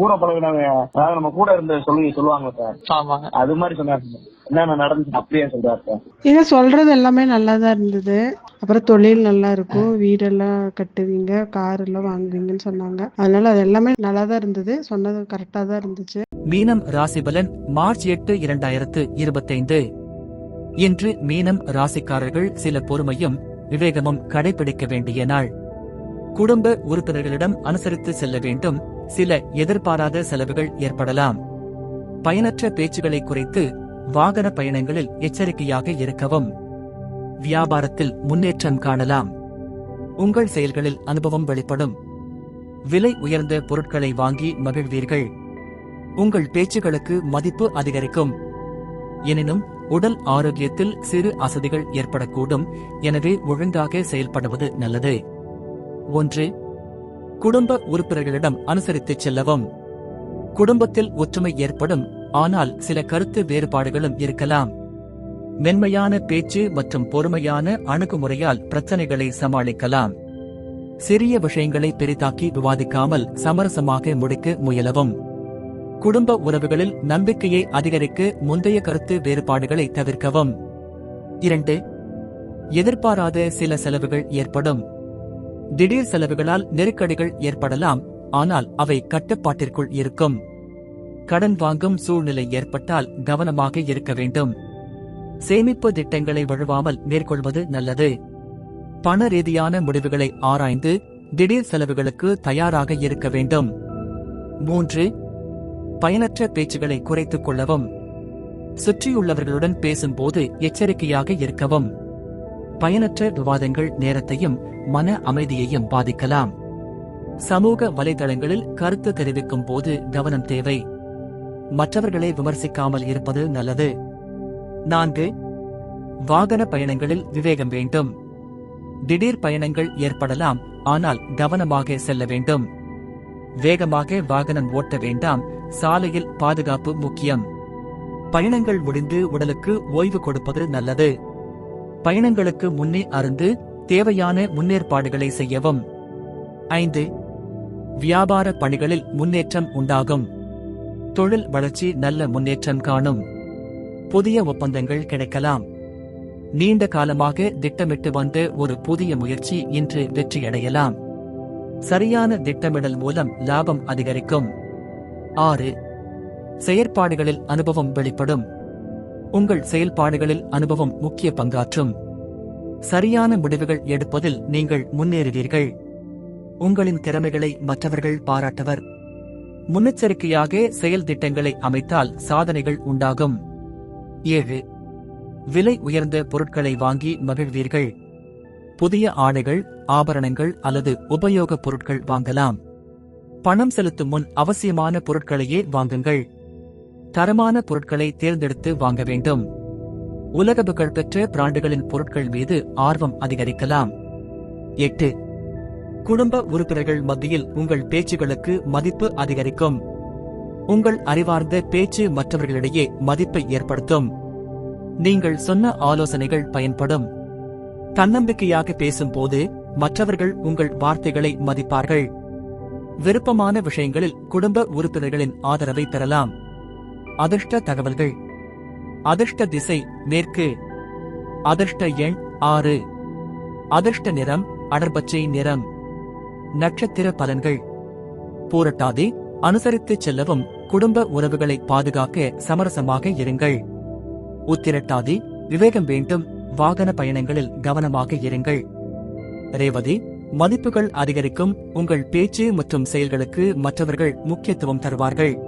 கூட பழகினவங்க அதாவது நம்ம கூட இருந்த சொல்லி சொல்லுவாங்க சார். அது மாதிரி சொன்னாரு சார். என்னென்ன நடந்துச்சு அப்படியே சொல்றாரு சார். நீங்க சொல்றது எல்லாமே நல்லா தான் இருந்தது. அப்புறம் தொழில் நல்லா இருக்கும். வீடெல்லாம் கட்டுவீங்க கார் எல்லாம் வாங்குவீங்கன்னு சொன்னாங்க. அதனால அது எல்லாமே நல்லா தான் இருந்தது. சொன்னது கரெக்டா தான் இருந்துச்சு. மீனம் ராசிபலன் மார்ச் எட்டு இரண்டாயிரத்து இருபத்தைந்து. இன்று மீனம் ராசிக்காரர்கள் சில பொறுமையும் விவேகமும் கடைபிடிக்க வேண்டிய நாள். குடும்ப உறுப்பினர்களிடம் அனுசரித்து செல்ல வேண்டும். சில எதிர்பாராத செலவுகள் ஏற்படலாம். பயனற்ற பேச்சுகளை குறைத்து வாகன பயணங்களில் எச்சரிக்கையாக இருக்கவும். வியாபாரத்தில் முன்னேற்றம் காணலாம். உங்கள் செயல்களில் அனுபவம் வெளிப்படும். விலை உயர்ந்த பொருட்களை வாங்கி மகிழ்வீர்கள். உங்கள் பேச்சுகளுக்கு மதிப்பு அதிகரிக்கும். எனினும் உடல் ஆரோக்கியத்தில் சிறு அசதிகள் ஏற்படக்கூடும். எனவே ஒழுங்காக செயல்படுவது நல்லது. ஒன்று குடும்ப உறுப்பினர்களிடம் அனுசரித்துச் செல்லவும். குடும்பத்தில் ஒற்றுமை ஏற்படும் ஆனால் சில கருத்து வேறுபாடுகளும் இருக்கலாம். மென்மையான பேச்சு மற்றும் பொறுமையான அணுகுமுறையால் பிரச்சனைகளை சமாளிக்கலாம். சிறிய விஷயங்களை பெரிதாக்கி விவாதிக்காமல் சமரசமாக முடிக்க முயலவும். குடும்ப உறவுகளில் நம்பிக்கையை அதிகரிக்க முந்தைய கருத்து வேறுபாடுகளை தவிர்க்கவும். இரண்டு எதிர்பாராத சில செலவுகள் ஏற்படும். திடீர் செலவுகளால் நெருக்கடிகள் ஏற்படலாம் ஆனால் அவை கட்டுப்பாட்டிற்குள் இருக்கும். கடன் வாங்கும் சூழ்நிலை ஏற்பட்டால் கவனமாக இருக்க வேண்டும். சேமிப்பு திட்டங்களை வழுவாமல் மேற்கொள்வது நல்லது. பண ரீதியான முடிவுகளை ஆராய்ந்து திடீர் செலவுகளுக்கு தயாராக இருக்க வேண்டும். மூன்று பயனற்ற பேச்சுகளை குறைத்துக் கொள்ளவும். சுற்றியுள்ளவர்களுடன் பேசும்போது எச்சரிக்கையாக இருக்கவும். பயனற்ற விவாதங்கள் நேரத்தையும் மன அமைதியையும் பாதிக்கலாம். சமூக வலைதளங்களில் கருத்து தெரிவிக்கும் போது கவனம் தேவை. மற்றவர்களை விமர்சிக்காமல் இருப்பது நல்லது. நான்கு வாகன பயணங்களில் விவேகம் வேண்டும். திடீர் பயணங்கள் ஏற்படலாம் ஆனால் கவனமாக செல்ல வேண்டும். வேகமாக வாகனம் ஓட்ட வேண்டாம் சாலையில் பாதுகாப்பு முக்கியம். பயணங்கள் முடிந்து உடலுக்கு ஓய்வு கொடுப்பது நல்லது. பயணங்களுக்கு முன்னே அருந்து தேவையான முன்னேற்பாடுகளை செய்யவும். ஐந்து வியாபார பணிகளில் முன்னேற்றம் உண்டாகும். தொழில் வளர்ச்சி நல்ல முன்னேற்றம் காணும். புதிய ஒப்பந்தங்கள் கிடைக்கலாம். நீண்ட காலமாக திட்டமிட்டு வந்த ஒரு புதிய முயற்சி இன்று வெற்றியடையலாம். சரியான திட்டமிடல் மூலம் லாபம் அதிகரிக்கும். ஆறு செயற்பாடுகளில் அனுபவம் வெளிப்படும். உங்கள் செயல்பாடுகளில் அனுபவம் முக்கிய பங்காற்றும். சரியான முடிவுகள் எடுப்பதில் நீங்கள் முன்னேறுவீர்கள். உங்களின் திறமைகளை மற்றவர்கள் பாராட்டவர். முன்னெச்சரிக்கையாக செயல் திட்டங்களை அமைத்தால் சாதனைகள் உண்டாகும். ஏழு. விலை உயர்ந்த பொருட்களை வாங்கி மகிழ்வீர்கள். புதிய ஆடைகள் ஆபரணங்கள் அல்லது உபயோகப் பொருட்கள் வாங்கலாம். பணம் செலுத்தும் முன் அவசியமான பொருட்களையே வாங்குங்கள். தரமான பொருட்களை தேர்ந்தெடுத்து வாங்க வேண்டும். உலக புகழ்பெற்ற பிராண்டுகளின் பொருட்கள் மீது ஆர்வம் அதிகரிக்கலாம். எட்டு. குடும்ப உறுப்பினர்கள் மத்தியில் உங்கள் பேச்சுகளுக்கு மதிப்பு அதிகரிக்கும். உங்கள் அறிவார்ந்த பேச்சு மற்றவர்களிடையே மதிப்பை ஏற்படுத்தும். நீங்கள் சொன்ன ஆலோசனைகள் பயன்படும். தன்னம்பிக்கையாக பேசும்போது மற்றவர்கள் உங்கள் வார்த்தைகளை மதிப்பார்கள். விருப்பமான விஷயங்களில் குடும்ப உறுப்பினர்களின் ஆதரவை பெறலாம். அதிர்ஷ்ட தகவல்கள். அதிர்ஷ்ட திசை மேற்கு. அதிர்ஷ்ட எண் ஆறு. அதிர்ஷ்ட நிறம் அடர்பச்சை நிறம். நட்சத்திர பலன்கள். பூரட்டாதி அனுசரித்துச் செல்லவும் குடும்ப உறவுகளை பாதுகாக்க சமரசமாக இருங்கள். உத்திரட்டாதி விவேகம் வேண்டும் வாகன பயணங்களில் கவனமாக இருங்கள். ரேவதி மதிப்புகள் அதிகரிக்கும் உங்கள் பேச்சு மற்றும் செயல்களுக்கு மற்றவர்கள் முக்கியத்துவம் தருவார்கள்.